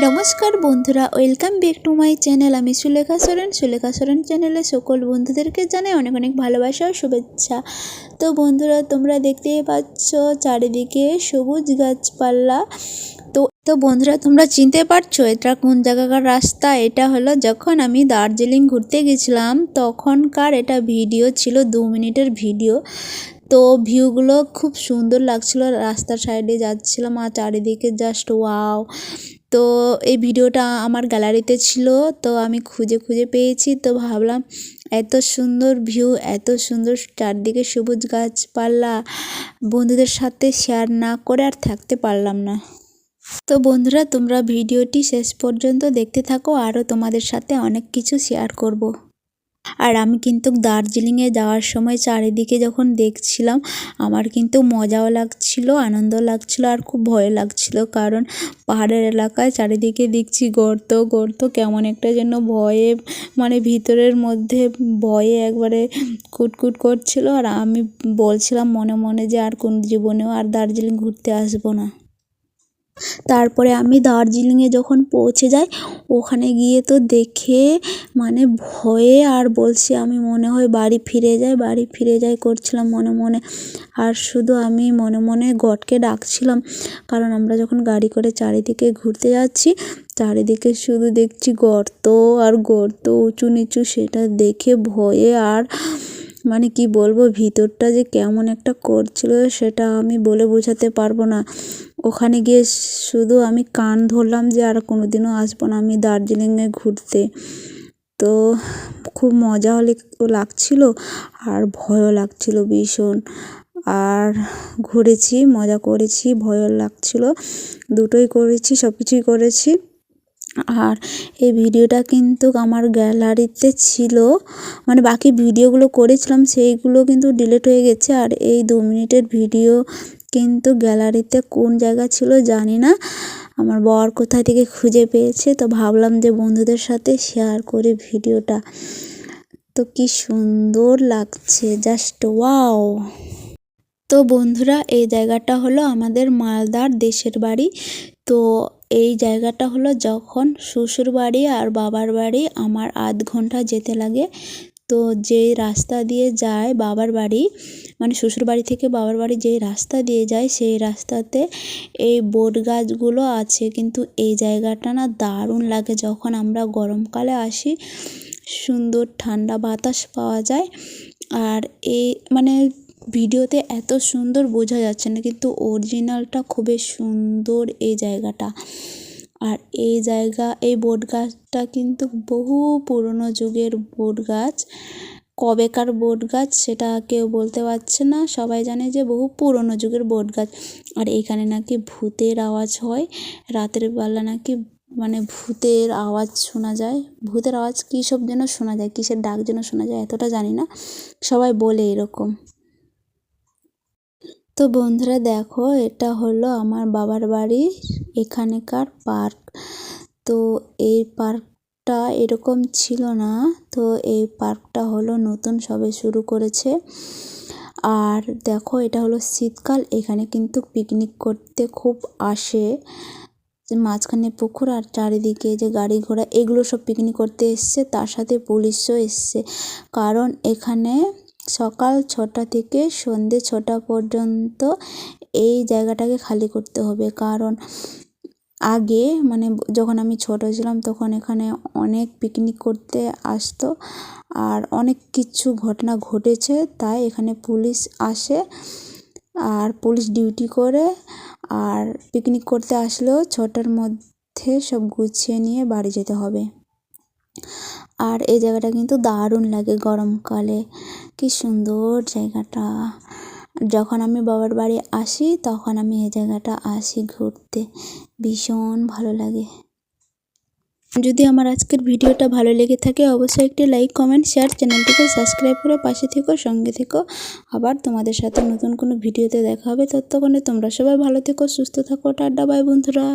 নমস্কার বন্ধুরা, welcome back to my channel. আমি সুলেখা সোরেন। সুলেখা সোরেন চ্যানেলে সকল বন্ধুদেরকে জানাই অনেক অনেক ভালোবাসা ও শুভেচ্ছা। তো বন্ধুরা, তোমরা দেখতেই পাচ্ছ চারিদিকে সবুজ গাছপালা। তো তো বন্ধুরা, তোমরা চিনতে পারছ এটা কোন জায়গাকার রাস্তা? এটা হলো যখন আমি দার্জিলিং ঘুরতে গেছিলাম, তখনকার এটা ভিডিও ছিল, দু মিনিটের ভিডিও। তো ভিউগুলো খুব সুন্দর লাগছিল। রাস্তার সাইডে যাচ্ছিলাম আর চারিদিকে জাস্ট ওয়াও তো এই ভিডিওটা আমার গ্যালারিতে ছিল, তো আমি খুঁজে খুঁজে পেয়েছি, তো ভাবলাম এত সুন্দর ভিউ, এত সুন্দর চারদিকে সবুজ গাছপালা, বন্ধুদের সাথে শেয়ার না করে আর থাকতে পারলাম না তো বন্ধুরা, তোমরা ভিডিওটি শেষ পর্যন্ত দেখতে থাকো, আরও তোমাদের সাথে অনেক কিছু শেয়ার করব। আর আমি কিন্তু দার্জিলিংয়ে যাওয়ার সময় চারিদিকে যখন দেখছিলাম, আমার কিন্তু মজাও লাগছিল আনন্দ লাগছিল আর খুব ভয় লাগছিল। কারণ পাহাড়ের এলাকায় চারিদিকে দেখছি গর্ত গর্ত কেমন একটা যেন ভয়ে মানে ভিতরের মধ্যে ভয়ে একবারে কুটকুট করছিল। আর আমি বলছিলাম মনে মনে যে আর কোন জীবনেও আর দার্জিলিং ঘুরতে আসব না। তারপরে আমি দার্জিলিংয়ে যখন পৌঁছে যাই, ওখানে গিয়ে তো দেখে মানে ভয়ে আর বলছি আমি মনে হয় বাড়ি ফিরে যাই, বাড়ি ফিরে যাই করছিলাম মনে মনে। আর শুধু আমি মনে মনে গডকে ডাকছিলাম, কারণ আমরা যখন গাড়ি করে চারিদিকে ঘুরতে যাচ্ছি, চারিদিকে শুধু দেখছি গর্ত আর গর্ত উঁচু নিচু, সেটা দেখে ভয়ে আর মানে কি বলব, ভিতরটা যে কেমন একটা করছিল সেটা আমি বলে বোঝাতে পারব না। ওখানে গিয়ে শুধু আমি কান ধরলাম যে আর কোনো দিনও আসব না আমি দার্জিলিংয়ে ঘুরতে। তো খুব মজা হলে লাগছিল আর ভয়ও লাগছিল ভীষণ। আর ঘুরেছি, মজা করেছি, ভয়ও লাগছিল। দুটোই করেছি সব কিছুই করেছি। আর এই ভিডিওটা কিন্তু আমার গ্যালারিতে ছিল। মানে বাকি ভিডিওগুলো করেছিলাম, সেইগুলো কিন্তু ডিলিট হয়ে গেছে। আর এই দু মিনিটের ভিডিও কিন্তু গ্যালারিতে কোন জায়গা ছিল জানি না। আমার বর কোথা থেকে খুঁজে পেয়েছে তো ভাবলাম যে বন্ধুদের সাথে শেয়ার করি ভিডিওটা। তো কি সুন্দর লাগছে জাস্ট ওয়াও তো বন্ধুরা, এই জায়গাটা হলো আমাদের মালদার দেশের বাড়ি। তো এই জায়গাটা হলো যখন শ্বশুর বাড়ি আর বাবার বাড়ি আমার আধ ঘণ্টা যেতে লাগে। তো যে রাস্তা দিয়ে যায় বাবার বাড়ি মানে শ্বশুর বাড়ি থেকে বাবার বাড়ি যেই রাস্তা দিয়ে যায়, সেই রাস্তাতে এই বট গাছগুলো আছে। কিন্তু এই জায়গাটা না দারুণ লাগে। যখন আমরা গরমকালে আসি, সুন্দর ঠান্ডা বাতাস পাওয়া যায়। আর এই মানে ভিডিওতে এত সুন্দর বোঝা যাচ্ছে না, কিন্তু অরিজিনালটা খুবই সুন্দর এই জায়গাটা। আর এই জায়গা, এই বট গাছটা কিন্তু বহু পুরনো যুগের বট গাছ কবেকার বট গাছ সেটা কেউ বলতে পারছে না। সবাই জানে যে বহু পুরনো যুগের বট গাছ আর এখানে নাকি ভূতের আওয়াজ হয়। রাতের বেলা নাকি মানে ভূতের আওয়াজ শোনা যায়। ভূতের আওয়াজ কী সব যেন শোনা যায়, কিসের ডাক যেন শোনা যায় এতটা জানি না। সবাই বলে এরকম। তো বন্ধুরা দেখো, এটা হলো আমার বাবার বাড়ি, এখানেকার পার্ক। তো এই পার্কটা এরকম ছিল না, তো এই পার্কটা হলো নতুন, সবে শুরু করেছে। আর দেখো, এটা হলো শীতকাল, এখানে কিন্তু পিকনিক করতে খুব আসে। মাঝখানে পুকুর আর চারিদিকে যে গাড়ি ঘোড়া, এগুলো সব পিকনিক করতে এসছে, তার সাথে পুলিশও এসছে। কারণ এখানে সকাল ছটা থেকে সন্ধে ছটা পর্যন্ত এই জায়গাটাকে খালি করতে হবে। কারণ আগে মানে যখন আমি ছোটো ছিলাম তখন এখানে অনেক পিকনিক করতে আসতো আর অনেক কিছু ঘটনা ঘটেছে। তাই এখানে পুলিশ আসে আর পুলিশ ডিউটি করে আর পিকনিক করতে আসলেও ছটার মধ্যে সব গুছিয়ে নিয়ে বাড়ি যেতে হবে। আর এই জায়গাটা কিন্তু দারুণ লাগে গরমকালে কি সুন্দর জায়গাটা। যখন আমি বাবার বাড়ি আসি, তখন আমি এই জায়গাটা আসি ঘুরতে। ভীষণ ভালো লাগে। যদি আমার আজকের ভিডিওটা ভালো লেগে থাকে, অবশ্যই একটি লাইক, কমেন্ট, শেয়ার, চ্যানেলটিকে সাবস্ক্রাইব করে পাশে থেকো, সঙ্গে থেকো। আবার তোমাদের সাথে নতুন কোনো ভিডিওতে দেখা হবে, ততক্ষণে তোমরা সবাই ভালো থেকো, সুস্থ থাকো টাড্ডা বাই বন্ধুরা।